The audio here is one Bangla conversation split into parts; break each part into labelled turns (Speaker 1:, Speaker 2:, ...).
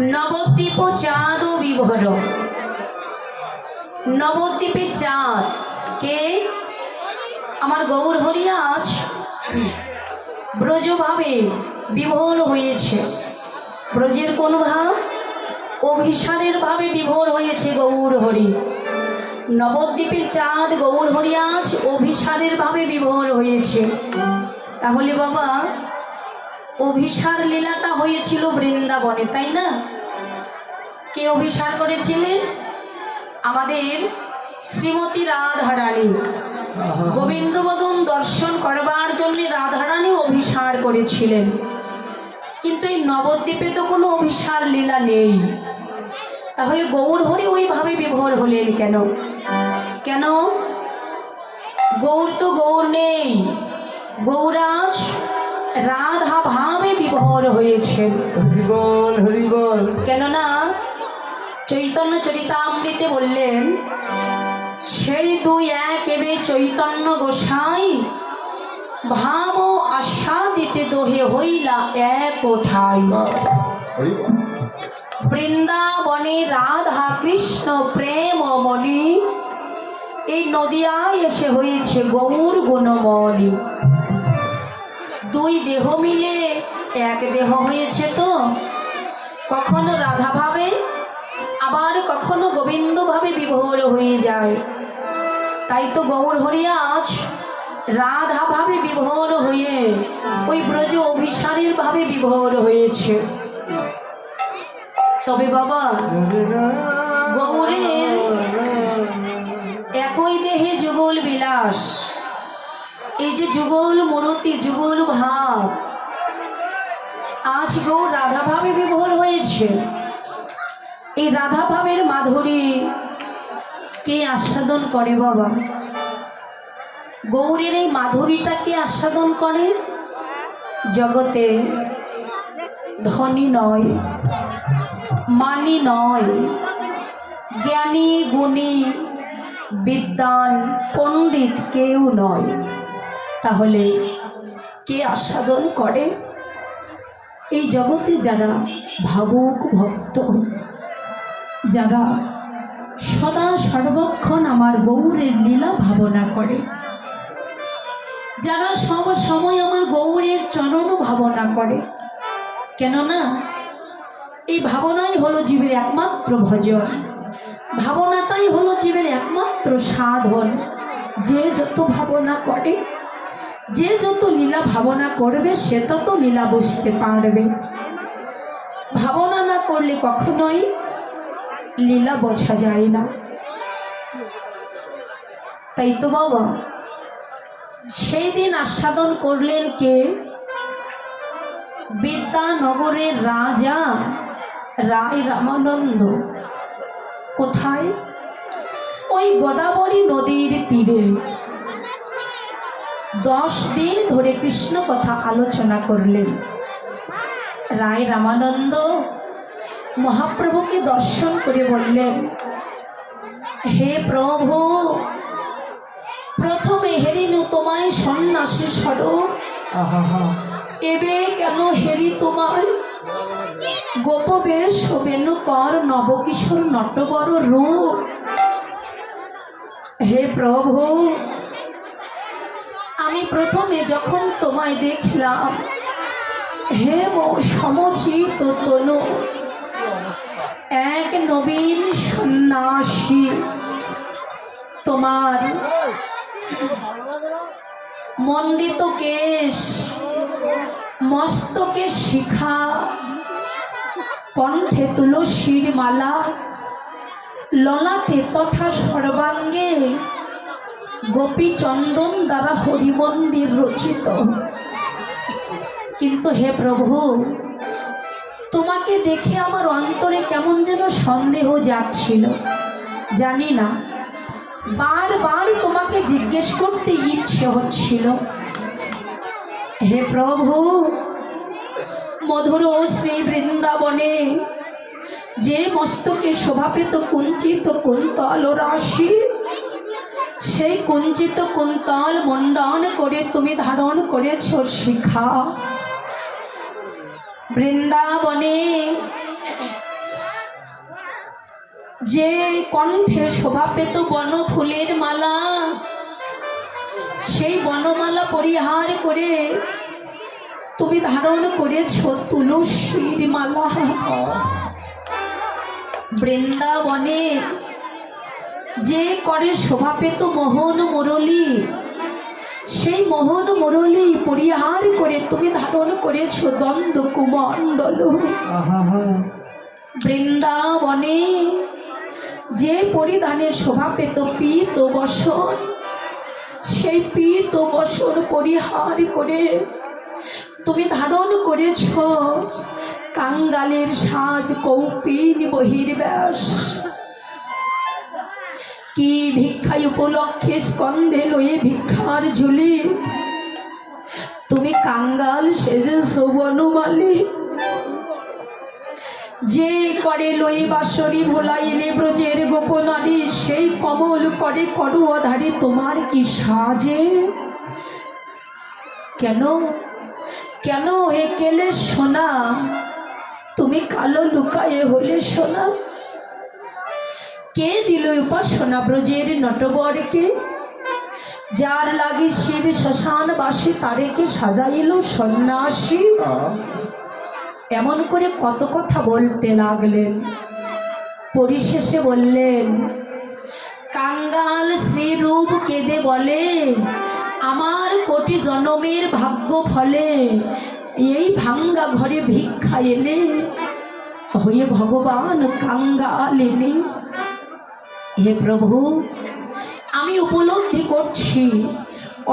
Speaker 1: নবদ্বীপ চাঁদ ও বিভোর নবদ্বীপের চাঁদ। কে? আমার গৌর হরিয়াজ ব্রজভাবে বিভোর হয়েছে। ব্রজের কোন ভাব? অভিসারের ভাবে বিভোর হয়েছে গৌর হরি। নবদ্বীপের চাঁদ, গৌর হরিয়াজ অভিসারের ভাবে বিভোর হয়েছে। তাহলে বাবা অভিসার লীলাটা হয়েছিল বৃন্দাবনে তাই না? কে অভিসার করেছিলেন আমাদের শ্রীমতী রাধারানী। গোবিন্দবদন দর্শন করবার জন্য রাধারানী অভিসার করেছিলেন। কিন্তু এই নবদ্বীপে তো কোনো অভিসার লীলা নেই। তাহলে গৌর হরি ওইভাবে বিভোর হলেন কেন? কেন? গৌর তো গৌর নেই। গৌরাজ রাধা ভাবে বিভোর হয়েছেন
Speaker 2: হরিবল হরিবল।
Speaker 1: কেননা চৈতন্য চরিতামৃতে বললেন সেই দুই এক এবে চৈতন্য গোসাই ভাব আশা দিতে দোহে হইলা এক ওঠাই। বৃন্দাবনে রাধা কৃষ্ণ প্রেম মণি এই নদিয়ায় এসে হয়েছে গৌর গুণমণি। দুই দেহ মিলে এক দেহ হয়েছে তো? কখনো রাধা ভাবে আবার কখনো গোবিন্দ ভাবে বিভোর হয়ে যায়। তাই তো গৌর হরিয়াজ রাধা ভাবে বিভোর হয়ে ওই ব্রজ অভিসারের ভাবে বিভোর হয়েছে। তবে বাবা, গৌরের একই দেহে যুগল বিলাস। এই যে যুগল মূরতি, যুগল ভাব। আজ গৌর রাধা ভাবে বিভোর হয়েছে। এই রাধা ভাবের মাধুরী কে আস্বাদন করে বাবা? গৌরের এই মাধুরীটা কে আস্বাদন করে? জগতে ধনী নয়, মানি নয়, জ্ঞানী, গুণী, বিদ্বান, পণ্ডিত কেউ নয়। তাহলে কে আস্বাদন করে? এই জগতে যারা ভাবুক ভক্ত, যারা সদা সর্বক্ষণ আমার গৌরের লীলা ভাবনা করে, যারা সব সময় আমার গৌরের চরণ ভাবনা করে, কেননা এই ভাবনাই হলো জীবের একমাত্র ভজন, ভাবনাটাই হলো জীবের একমাত্র সাধন, যে যত ভাবনা করে যে যত লীলা ভাবনা করবে, সে তত লীলা বুঝতে পারবে। ভাবনা না করলে কখনোই লীলা বোঝা যায় না। তাই তো বাবা, সেই দিন আস্বাদন করলেন কে? বিদ্যানগরের রাজা রায় রামানন্দ। কোথায়? ওই গোদাবরী নদীর তীরে। দশ দিন ধরে কৃষ্ণ কথা আলোচনা করলেন। রায় রামানন্দ মহাপ্রভুকে দর্শন করে বললেন হে প্রভু প্রথমে হেরিনু তোমায় সন্ন্যাসী স্বরূপ এবে কেন হেরি তোমায় গোপবেশ ও বেণুকর নবকিশোর নটবর রূপ। হে প্রভু আমি প্রথমে যখন তোমায় দেখলাম, হে সমচিত তনু, এক নবীন সন্ন্যাসী, তোমার মণ্ডিত কেশ, মস্তকে শিখা, কণ্ঠে তুলসীর মালা, ললাটে তথা সর্বাঙ্গে গোপী চন্দন দ্বারা হরিমন্দির রচিত। কিন্তু হে প্রভু, তোমাকে দেখে আমার অন্তরে কেমন যেন সন্দেহ যাচ্ছিল জানি না, বারবার তোমাকে জিজ্ঞেস করতে ইচ্ছে হচ্ছিল। হে প্রভু, মধুর শ্রী বৃন্দাবনে যে মস্তকে শোভা পেত কুঞ্চিত কুন্তল রাশি সেই কুঞ্চিত কুন্তল মণ্ডন করে তুমি ধারণ করেছ শিখা। বৃন্দাবনে যে কণ্ঠে শোভা পেত বন ফুলের মালা, সেই বনমালা পরিহার করে তুমি ধারণ করেছ তুলসীর মালা। বৃন্দাবনে যে করে শোভা পেত মোহন মুরলী সেই মোহন মুরলী পরিহার করে তুমি ধারণ করেছ দ্বন্দ্ব কুমণ্ডল। বৃন্দাবনে যে পরিধানের শোভা পেত পীত বসন সেই পীত বসন পরিহার করে তুমি ধারণ করেছ কাঙ্গালের সাজ কৌপিন বহির্ব্যাস। কি ভিক্ষায় উপলক্ষে স্কন্ধে লয়ে ভিক্ষার ঝুলি? তুমি কাঙ্গাল সেজে বনমালী যে করে লই বাসরি ভোলাইলে ব্রজের গোপনারী সেই কমল করে করু অধারে তোমার কি সাজে? কেন কেন হে কেলে সোনা? তুমি কালো লুকায়ে হলে সোনা? কে দিল উপাসনা ব্রজের নটবরকে? যার লাগি শিব শ্মশান বাসী তারেকে সাজাইল সন্ন্যাসী। এমন করে কত কথা বলতে লাগলেন। পরিশেষে বললেন কাঙ্গাল শ্রীরূপ কেঁদে বলে আমার কোটি জনমের ভাগ্য ফলে এই ভাঙ্গা ঘরে ভিক্ষা এলে হয়ে ভগবান কাঙ্গাল এনে হে প্রভু আমি উপলব্ধি করছি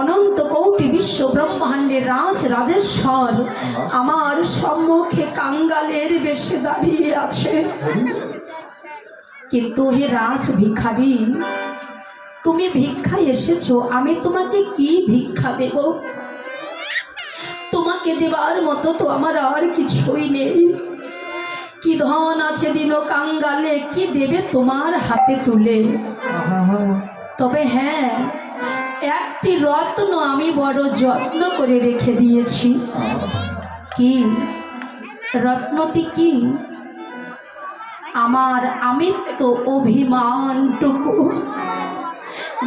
Speaker 1: অনন্ত কৌটি বিশ্ব ব্রহ্মাণ্ডের রাজ রাজেশ্বর আমার সম্মুখে কাঙ্গালের বেশে দাঁড়িয়ে আছে। কিন্তু হে রাজ ভিখারি তুমি ভিক্ষা এসেছ আমি তোমাকে কি ভিক্ষা দেব? তোমাকে দেবার মতো তো আমার আর কিছুই নেই। কি ধন আছে দিন কাঙ্গালে? কি দেবে তোমার হাতে তুলে? তবে হ্যাঁ একটি রত্ন আমি বড় যত্ন করে রেখে দিয়েছি। কি? রত্নটি কি? আমার আমিত্ব অভিমানটুকু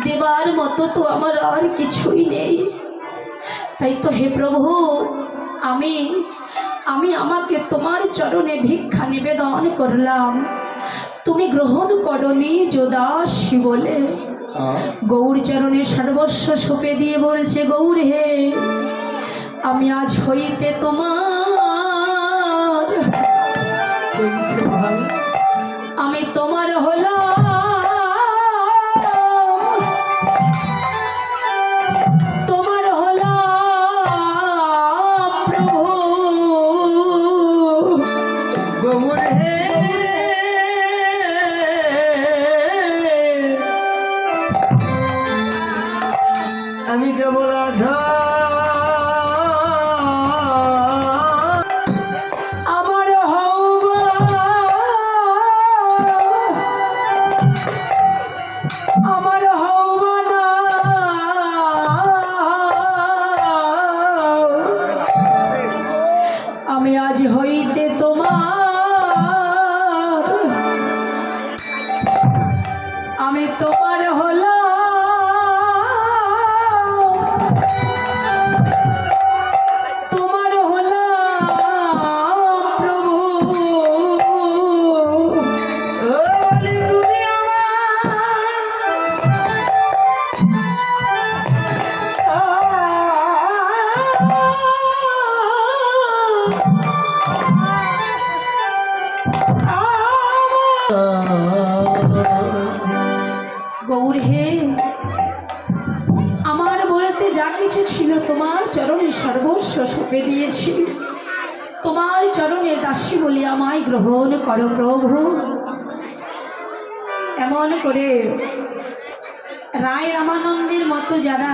Speaker 1: দেবার মতো তো আমার আর কিছুই নেই। তাই তো হে প্রভু আমি আমি আমাকে তোমার চরণে ভিক্ষা নিবেদন করলাম। তুমি গ্রহণ করনি যোদাসী বলে। গৌর চরণে সর্বস্ব সঁপে দিয়ে বলছে গৌর হে আমি আজ হইতে তোমার আমি তোমার হলাম
Speaker 2: হে।
Speaker 1: আমার বলতে যা কিছু ছিল, তোমার চরণে সর্বস্ব সঁপে দিয়েছি তোমার চরণে দাসী বলি আমায় গ্রহণ করো প্রভু। এমন করে রায় রামানন্দের মতো যারা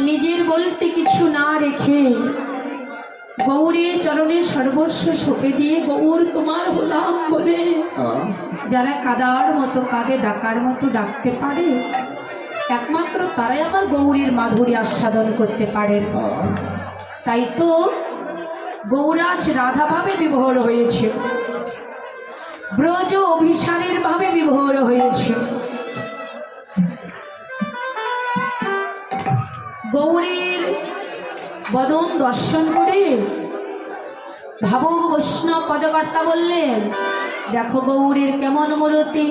Speaker 1: নিজের বলতে কিছু না রেখে গৌরের চরণে সর্বস্ব সঁপে দিয়ে গৌর তোমার হলাম বলে। যারা কাদার মতো কাঁদে ডাকার মতো ডাকতে পারে একমাত্র তারাই আমার গৌরীর মাধুরী আস্বাদন করতে পারেন তাই তো গৌরাজ রাধাভাবে বিভোর হয়েছে। ব্রজ অভিসারের ভাবে বিভোর হয়েছে। গৌরীর বদন দর্শন করে ভাবক বৈষ্ণব পদকর্তা বললেন, দেখো গৌরীর কেমন মূরতি।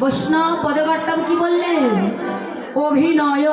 Speaker 1: বৈষ্ণব পদকর্তা কি বললেন, অভিনয়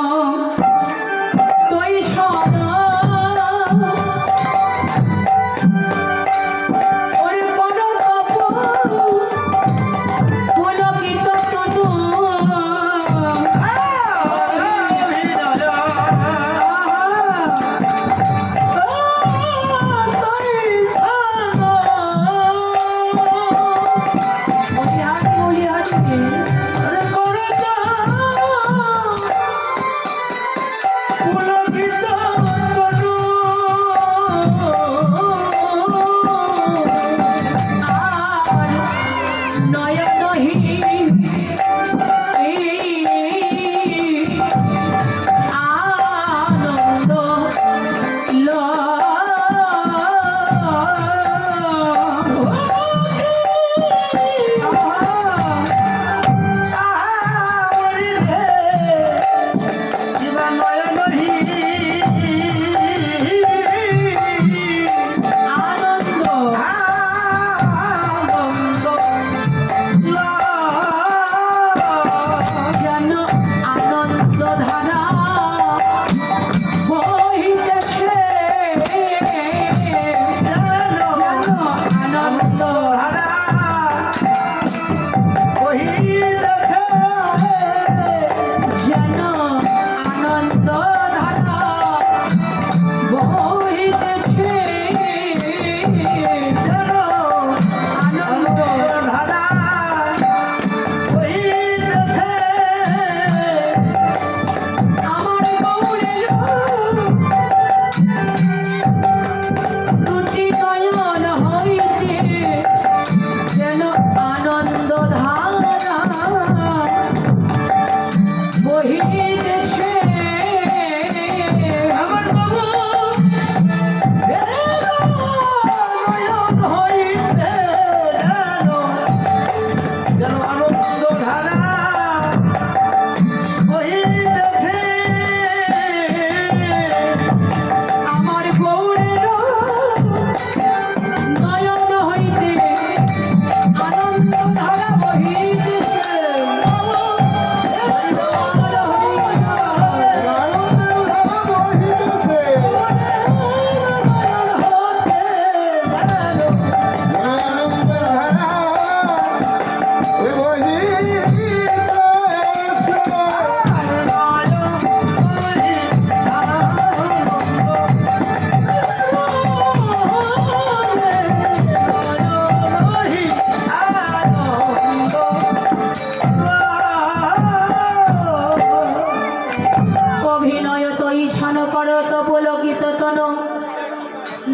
Speaker 1: ছন করত পুলকিত তন।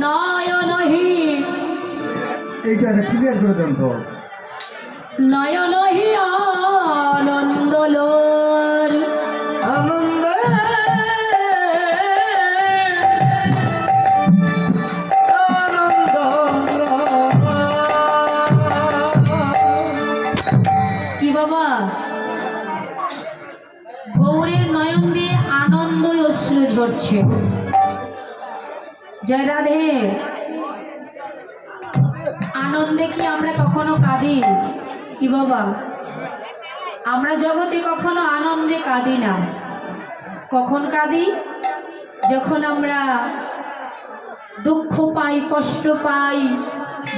Speaker 1: নয়নহি
Speaker 2: এইটা ক্লিয়ার করে দেন তো।
Speaker 1: নয়নহি আনন্দ ঝরছে জয় রাধে। আনন্দে কি আমরা কখনো কাঁদি? কি বাবা? আমরা জগতে কখনো আনন্দে কাঁদি না। কখন কাঁদি? যখন আমরা দুঃখ পাই, কষ্ট পাই,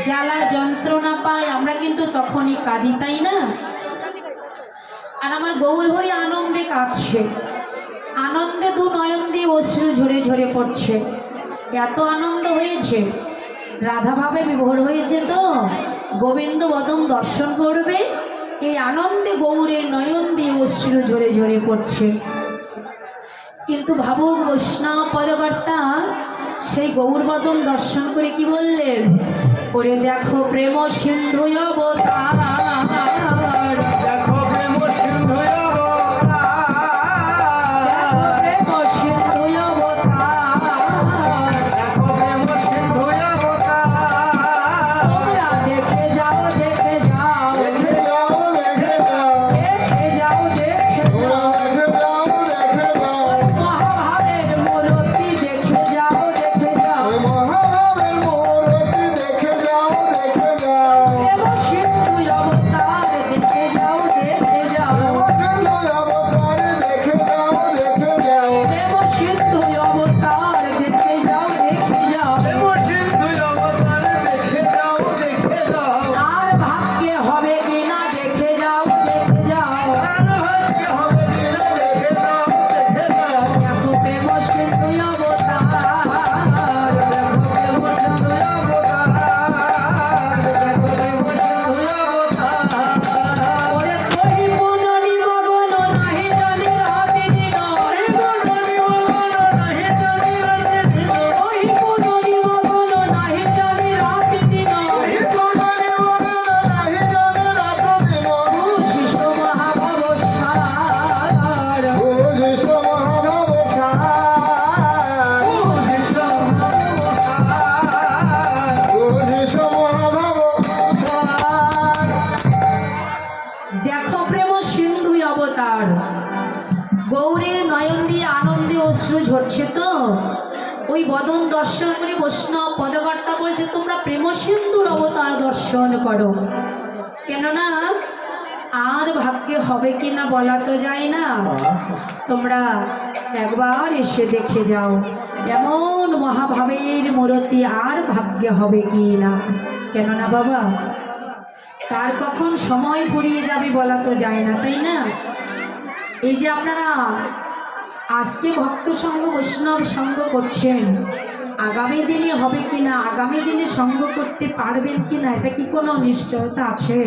Speaker 1: জ্বালা যন্ত্রণা পাই, আমরা কিন্তু তখনই কাঁদি, তাই না? আর আমার গৌর হরি আনন্দে কাঁদছে। আনন্দে দু নয়ন দিয়ে অশ্রু ঝরে ঝরে পড়ছে। এত আনন্দ হয়েছে। রাধাভাবে বিভোর হয়েছে তো? গোবিন্দ বদন দর্শন করবে। এই আনন্দে গৌরের নয়ন দিয়ে অশ্রু ঝরে ঝরে পড়ছে। কিন্তু ভাবুক বৈষ্ণব পদকর্তা, সেই গৌর গৌরবদন দর্শন করে কি বললেন? করে দেখো প্রেম সিন্ধু অবতার। বদন দর্শন করে বৈষ্ণব পদকর্তা বলছে, তোমরা প্রেম সিন্ধুর অবতার দর্শন করো। কেননা, আর ভাগ্যে হবে কি না বলা তো যায় না। তোমরা একবার এসে দেখে যাও, এমন মহাভাবের মূরতি আর ভাগ্যে হবে কি না। কেননা বাবা, কার কখন সময় ফুরিয়ে যাবে বলা তো যায় না, তাই না? এই যে আপনারা আজকে ভক্ত সঙ্গ বৈষ্ণব সঙ্গ করছেন। আগামী দিনে হবে কি না আগামী দিনে সঙ্গ করতে পারবেন কি না এটা কি কোনো নিশ্চয়তা আছে?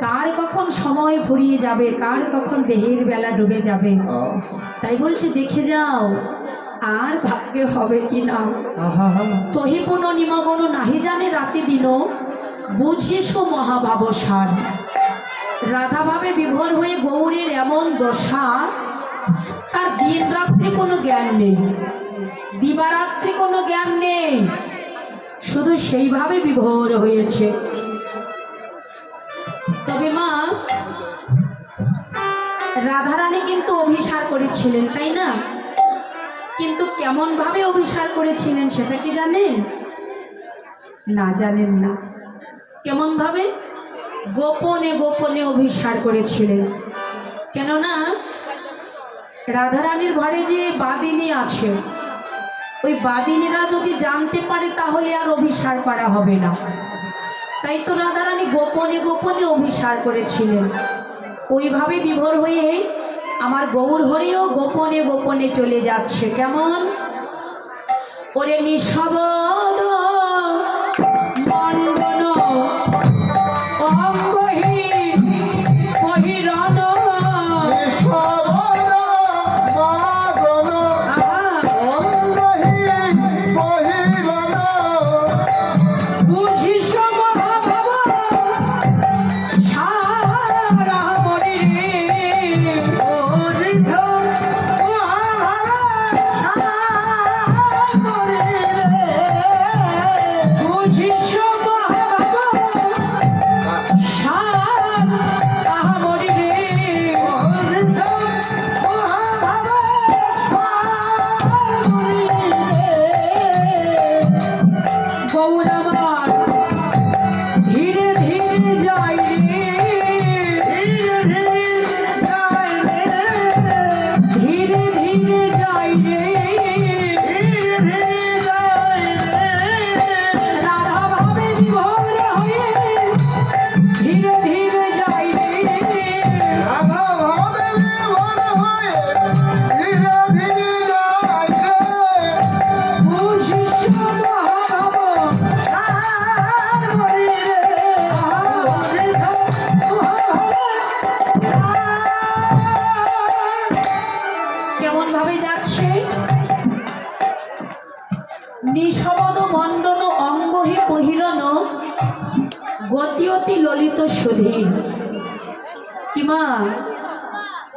Speaker 1: কার কখন সময় ফুরিয়ে যাবে কার কখন দেহের বেলা ডুবে যাবে? তাই বলছে দেখে যাও আর ভাগ্যে হবে কি না তহিপুন নিমগন নাহি জানে রাতে দিন বুঝিস মহাভাব সার রাধাভাবে বিভোর হয়ে গৌরের এমন দশা তার দিন রাত্রে কোনো জ্ঞান নেই। দিবারাত্রে কোনো জ্ঞান নেই। শুধু সেইভাবে বিভোর হয়েছে। তবে মা, রাধারানী কিন্তু অভিসার করেছিলেন, তাই না? কিন্তু কেমন ভাবে অভিসার করেছিলেন সেটা কি জানেন? না জানেন না। কেমন ভাবে গোপনে গোপনে অভিসার করেছিলেন। কেননা রাধারানীর ঘরে যে বাদিনী আছে, ওই বাদিনীরা যদি জানতে পারে তাহলে আর অভিসার করা হবে না। তাই তো রাধারানী গোপনে গোপনে অভিসার করেছিলেন। ওইভাবে বিভোর হয়ে আমার গৌর হরেও গোপনে গোপনে চলে যাচ্ছে। কেমন? ওরে নিঃশবদ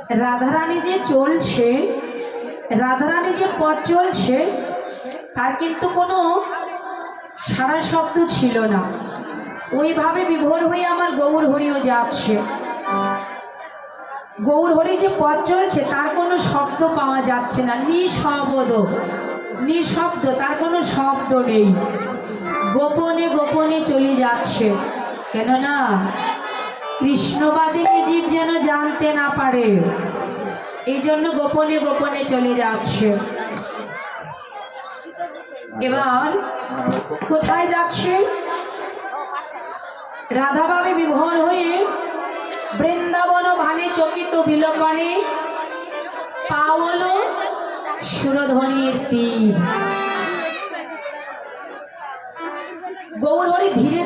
Speaker 1: রাধারানী যে চলছে, রাধারানী যে পথ চলছে, তার কিন্তু কোনো সারা শব্দ ছিল না। ওইভাবে বিভোর হয়ে আমার গৌর হরিও যাচ্ছে। গৌর হরি যে পথ চলছে, তার কোনো শব্দ পাওয়া যাচ্ছে না। নিঃশব্দ নিঃশব্দ, তার কোনো শব্দ নেই। গোপনে গোপনে চলে যাচ্ছে। কেননা কৃষ্ণবাদিনী জীব যেন জানতে না পারে। এই জন্য গোপনে গোপনে চলে যাচ্ছে। এবার কোথায় যাচ্ছে? রাধাভাবে বিভোর হয়ে বৃন্দাবন ভানে চকিত বিলোকনে পাওল সুরধ্বনির তীর। গৌরহরি ধীরে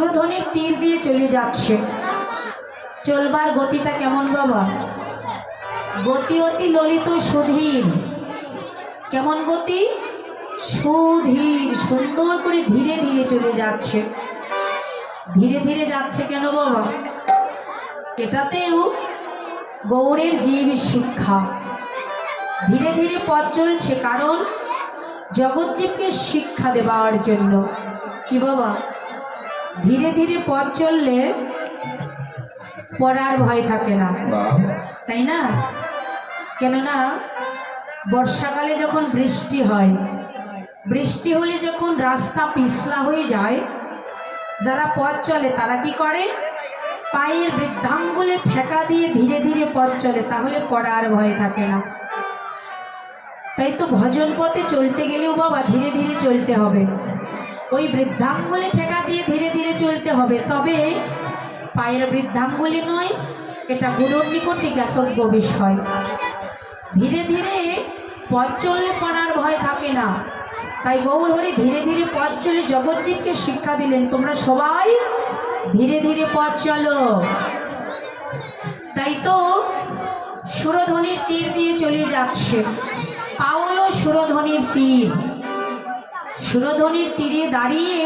Speaker 1: ধীরে সুরধ্বনির তীর দিয়ে চলে যাচ্ছে। চলবার গতিটা কেমন বাবা? গতি অতি ললিত সুধীর। কেমন গতি? সুধীর, সুন্দর করে ধীরে ধীরে চলে যাচ্ছে। ধীরে ধীরে যাচ্ছে কেন বাবা? এটাতেও গৌরের জীব শিক্ষা। ধীরে ধীরে পথ চলছে, কারণ জগৎজীবকে শিক্ষা দেওয়ার জন্য। কি বাবা? ধীরে ধীরে পথ চললে পড়ার ভয় থাকে না। তাই না? কেননা বর্ষাকালে যখন বৃষ্টি হয় বৃষ্টি হলে যখন রাস্তা পিছলা হয়ে যায় যারা পথ চলে তারা কি করে? পায়ের বৃদ্ধাঙ্গুলে ঠেকা দিয়ে ধীরে ধীরে পথ চলে তাহলে পড়ার ভয় থাকে না। তাই তো ভজন পথে চলতে গেলেও বাবা ধীরে ধীরে চলতে হবে। ওই বৃদ্ধাঙ্গুলে ঠেকা দিয়ে ধীরে ধীরে চলতে হবে। তবে পায়ের বৃদ্ধাঙ্গুলি নয়, এটা গুরুর নিকটে জ্ঞাতব্য বিষয়। ধীরে ধীরে পথ চললে পড়ার ভয় থাকে না। তাই গৌর হরি ধীরে ধীরে পথ চলে জগজ্জীবকে শিক্ষা দিলেন, তোমরা সবাই ধীরে ধীরে পথ চলো। তাই তো সুরধ্বনির তীর দিয়ে চলে যাচ্ছে। পাওলো সুরধ্বনির তীর। সুরধ্বনির তীরে দাঁড়িয়ে,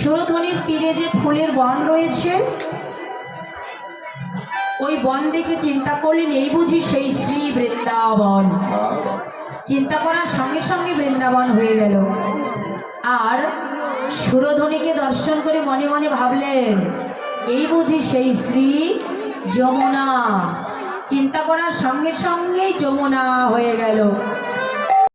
Speaker 1: সুরধ্বনির তীরে যে ফুলের বন রয়েছে, ওই বন দেখে চিন্তা করলেন, এই বুঝি সেই শ্রী বৃন্দাবন। চিন্তা করার সঙ্গে সঙ্গে বৃন্দাবন হয়ে গেল। আর সুরধ্বনিকে দর্শন করে মনে মনে ভাবলেন, এই বুঝি সেই শ্রী যমুনা। চিন্তা করার সঙ্গে সঙ্গেই যমুনা হয়ে গেল।